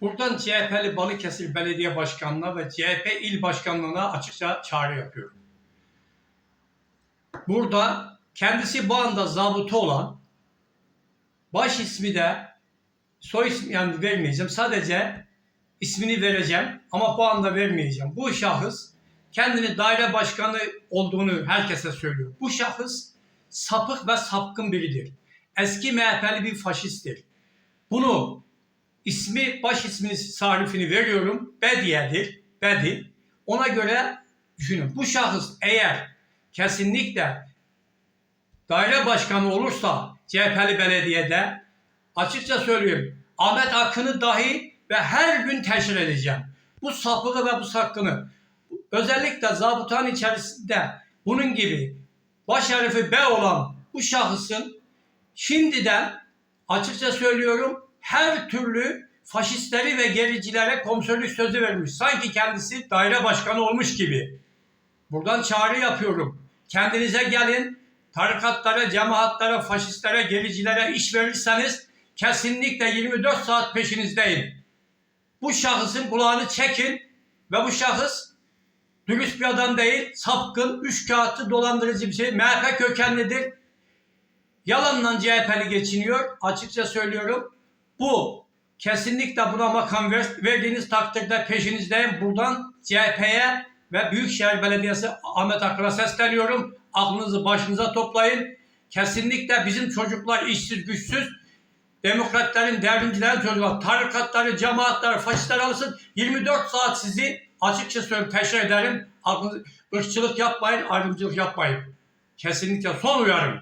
Buradan CHP'li Balıkesir Belediye Başkanı'na ve CHP İl Başkanlığı'na açıkça çağrı yapıyorum. Burada kendisi bu anda zabıta olan, baş ismi de soy ismi yani vermeyeceğim. Sadece ismini vereceğim ama bu anda vermeyeceğim. Bu şahıs kendini daire başkanı olduğunu herkese söylüyor. Bu şahıs sapık ve sapkın biridir. Eski MHP'li bir faşisttir. Bunu ismi, baş ismini, sarifini veriyorum. Bediye'dir. Bedi. Ona göre düşünün. Bu şahıs eğer kesinlikle daire başkanı olursa CHP'li belediyede açıkça söylüyorum. Ahmet Akın'ı dahi ve her gün teşhir edeceğim. Bu sapığı ve bu sakını özellikle zabıtanın içerisinde bunun gibi baş harifi B olan bu şahısın şimdiden açıkça söylüyorum her türlü faşistleri ve gericilere komiserlik sözü vermiş. Sanki kendisi daire başkanı olmuş gibi. Buradan çağrı yapıyorum. Kendinize gelin. Tarikatlara, cemaatlara, faşistlere, gericilere iş verirseniz kesinlikle 24 saat peşinizdeyim. Bu şahısın kulağını çekin ve bu şahıs dürüst bir adam değil, sapkın, üç kağıtlı dolandırıcı bir şey. MHP kökenlidir. Yalanla CHP'li geçiniyor. Açıkça söylüyorum. Bu kesinlikle buna makam ver, verdiğiniz takdirde peşinizdeyim. Buradan CHP'ye ve Büyükşehir Belediyesi Ahmet Akın'a sesleniyorum. Aklınızı başınıza toplayın. Kesinlikle bizim çocuklar işsiz güçsüz. Demokratların, devrimcilerin çocuklar, tarikatları, cemaatleri, faşistler alsın. 24 saat sizi açıkça söyleyeyim teşhir ederim. Aklınızı, ırkçılık yapmayın, ayrımcılık yapmayın. Kesinlikle son uyarım.